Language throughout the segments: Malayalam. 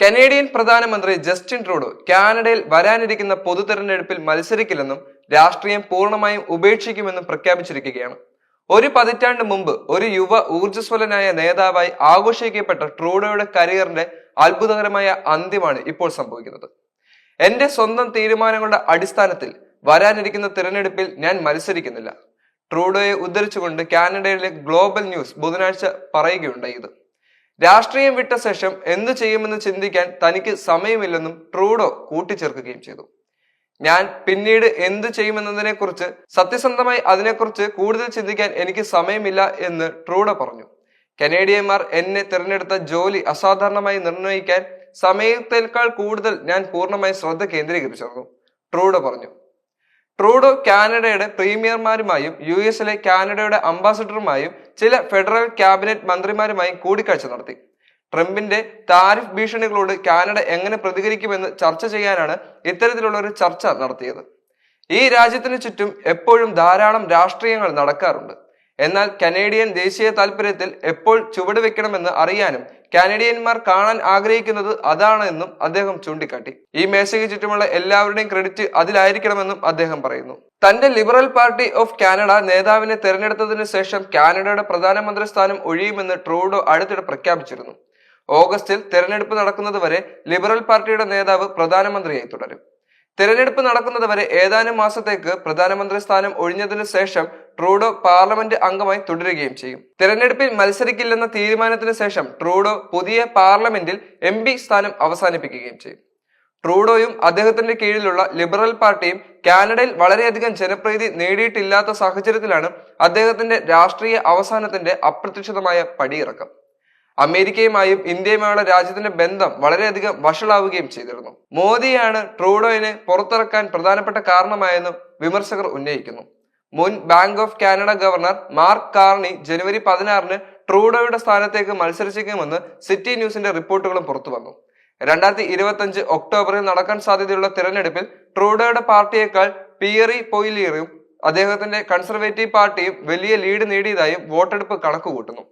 കനേഡിയൻ പ്രധാനമന്ത്രി ജസ്റ്റിൻ ട്രൂഡോ കാനഡയിൽ വരാനിരിക്കുന്ന പൊതു തെരഞ്ഞെടുപ്പിൽ മത്സരിക്കില്ലെന്നും രാഷ്ട്രീയം പൂർണമായും ഉപേക്ഷിക്കുമെന്നും പ്രഖ്യാപിച്ചിരിക്കുകയാണ്. ഒരു പതിറ്റാണ്ട് മുമ്പ് ഒരു യുവ ഊർജസ്വലനായ നേതാവായി ആഘോഷിക്കപ്പെട്ട ട്രൂഡോയുടെ കരിയറിന്റെ അത്ഭുതകരമായ അന്ത്യമാണ് ഇപ്പോൾ സംഭവിക്കുന്നത്. എന്റെ സ്വന്തം തീരുമാനങ്ങളുടെ അടിസ്ഥാനത്തിൽ വരാനിരിക്കുന്ന തിരഞ്ഞെടുപ്പിൽ ഞാൻ മത്സരിക്കുന്നില്ല. ട്രൂഡോയെ ഉദ്ധരിച്ചുകൊണ്ട് കാനഡയിലെ ഗ്ലോബൽ ന്യൂസ് ബുധനാഴ്ച പറയുകയുണ്ടായി ഇത്. രാഷ്ട്രീയം വിട്ട ശേഷം എന്തു ചെയ്യുമെന്ന് ചിന്തിക്കാൻ തനിക്ക് സമയമില്ലെന്നും ട്രൂഡോ കൂട്ടിച്ചേർക്കുകയും ചെയ്തു. ഞാൻ പിന്നീട് എന്തു ചെയ്യുമെന്നതിനെ കുറിച്ച് സത്യസന്ധമായി അതിനെക്കുറിച്ച് കൂടുതൽ ചിന്തിക്കാൻ എനിക്ക് സമയമില്ല എന്ന് ട്രൂഡോ പറഞ്ഞു. കനേഡിയന്മാർ എന്നെ തിരഞ്ഞെടുത്ത ജോലി അസാധാരണമായി നിർണയിക്കാൻ സമയത്തേക്കാൾ കൂടുതൽ ഞാൻ പൂർണമായി ശ്രദ്ധ കേന്ദ്രീകരിച്ചിരുന്നു ട്രൂഡോ പറഞ്ഞു. ട്രൂഡോ കാനഡയുടെ പ്രീമിയർമാരുമായും യു എസിലെ കാനഡയുടെ അംബാസഡറുമായും ചില ഫെഡറൽ ക്യാബിനറ്റ് മന്ത്രിമാരുമായും കൂടിക്കാഴ്ച നടത്തി. ട്രംപിന്റെ താരിഫ് ഭീഷണികളോട് കാനഡ എങ്ങനെ പ്രതികരിക്കുമെന്ന് ചർച്ച ചെയ്യാനാണ് ഇത്തരത്തിലുള്ള ഒരു ചർച്ച നടത്തിയത്. ഈ രാജ്യത്തിന് ചുറ്റും എപ്പോഴും ധാരാളം രാഷ്ട്രീയങ്ങൾ നടക്കാറുണ്ട്. എന്നാൽ കനേഡിയൻ ദേശീയ താല്പര്യത്തിൽ എപ്പോൾ ചുവട് വെക്കണമെന്ന് അറിയാനും കാനഡിയന്മാർ കാണാൻ ആഗ്രഹിക്കുന്നത് അതാണ് എന്നും അദ്ദേഹം ചൂണ്ടിക്കാട്ടി. ഈ മേശയ്ക്ക് ചുറ്റുമുള്ള എല്ലാവരുടെയും ക്രെഡിറ്റ് അതിലായിരിക്കണമെന്നും അദ്ദേഹം പറയുന്നു. തന്റെ ലിബറൽ പാർട്ടി ഓഫ് കാനഡ നേതാവിനെ തെരഞ്ഞെടുത്തതിനു ശേഷം കാനഡയുടെ പ്രധാനമന്ത്രി സ്ഥാനം ഒഴിയുമെന്ന് ട്രൂഡോ അടുത്തിടെ പ്രഖ്യാപിച്ചിരുന്നു. ഓഗസ്റ്റിൽ തെരഞ്ഞെടുപ്പ് നടക്കുന്നതുവരെ ലിബറൽ പാർട്ടിയുടെ നേതാവ് പ്രധാനമന്ത്രിയായി തുടരും. തെരഞ്ഞെടുപ്പ് നടക്കുന്നതുവരെ ഏതാനും മാസത്തേക്ക് പ്രധാനമന്ത്രി സ്ഥാനം ഒഴിഞ്ഞതിനു ശേഷം ട്രൂഡോ പാർലമെന്റ് അംഗമായി തുടരുകയും ചെയ്യും. തിരഞ്ഞെടുപ്പിൽ മത്സരിക്കില്ലെന്ന തീരുമാനത്തിന് ശേഷം ട്രൂഡോ പുതിയ പാർലമെന്റിൽ എം സ്ഥാനം അവസാനിപ്പിക്കുകയും ചെയ്യും. ട്രൂഡോയും അദ്ദേഹത്തിന്റെ കീഴിലുള്ള ലിബറൽ പാർട്ടിയും കാനഡയിൽ വളരെയധികം ജനപ്രീതി നേടിയിട്ടില്ലാത്ത സാഹചര്യത്തിലാണ് അദ്ദേഹത്തിന്റെ രാഷ്ട്രീയ അവസാനത്തിന്റെ അപ്രത്യക്ഷിതമായ പടിയിറക്കം. അമേരിക്കയുമായും ഇന്ത്യയുമായുള്ള രാജ്യത്തിന്റെ ബന്ധം വളരെയധികം വഷളാവുകയും ചെയ്തിരുന്നു. മോദിയാണ് ട്രൂഡോയിനെ പുറത്തിറക്കാൻ പ്രധാനപ്പെട്ട കാരണമായെന്നും വിമർശകർ ഉന്നയിക്കുന്നു. മുൻ bank of Canada governor Mark Carney ജനുവരി പതിനാറിന് ട്രൂഡോയുടെ സ്ഥാനത്തേക്ക് മത്സരിച്ചേക്കുമെന്ന് സിറ്റി ന്യൂസിന്റെ റിപ്പോർട്ടുകളും പുറത്തു വന്നു. രണ്ടായിരത്തി ഇരുപത്തി അഞ്ച് ഒക്ടോബറിൽ നടക്കാൻ സാധ്യതയുള്ള തിരഞ്ഞെടുപ്പിൽ ട്രൂഡോയുടെ പാർട്ടിയേക്കാൾ പിയറി പൊയിലിയറും അദ്ദേഹത്തിന്റെ കൺസർവേറ്റീവ് പാർട്ടിയും വലിയ ലീഡ് നേടിയതായും വോട്ടെടുപ്പ് കണക്കുകൂട്ടുന്നു.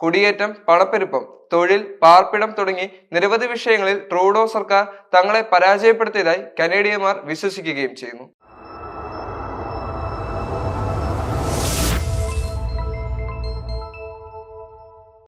കുടിയേറ്റം പണപ്പെരുപ്പം തൊഴിൽ പാർപ്പിടം തുടങ്ങി നിരവധി വിഷയങ്ങളിൽ ട്രൂഡോ സർക്കാർ തങ്ങളെ പരാജയപ്പെടുത്തിയതായി കനേഡിയന്മാർ വിശ്വസിക്കുകയും ചെയ്യുന്നു.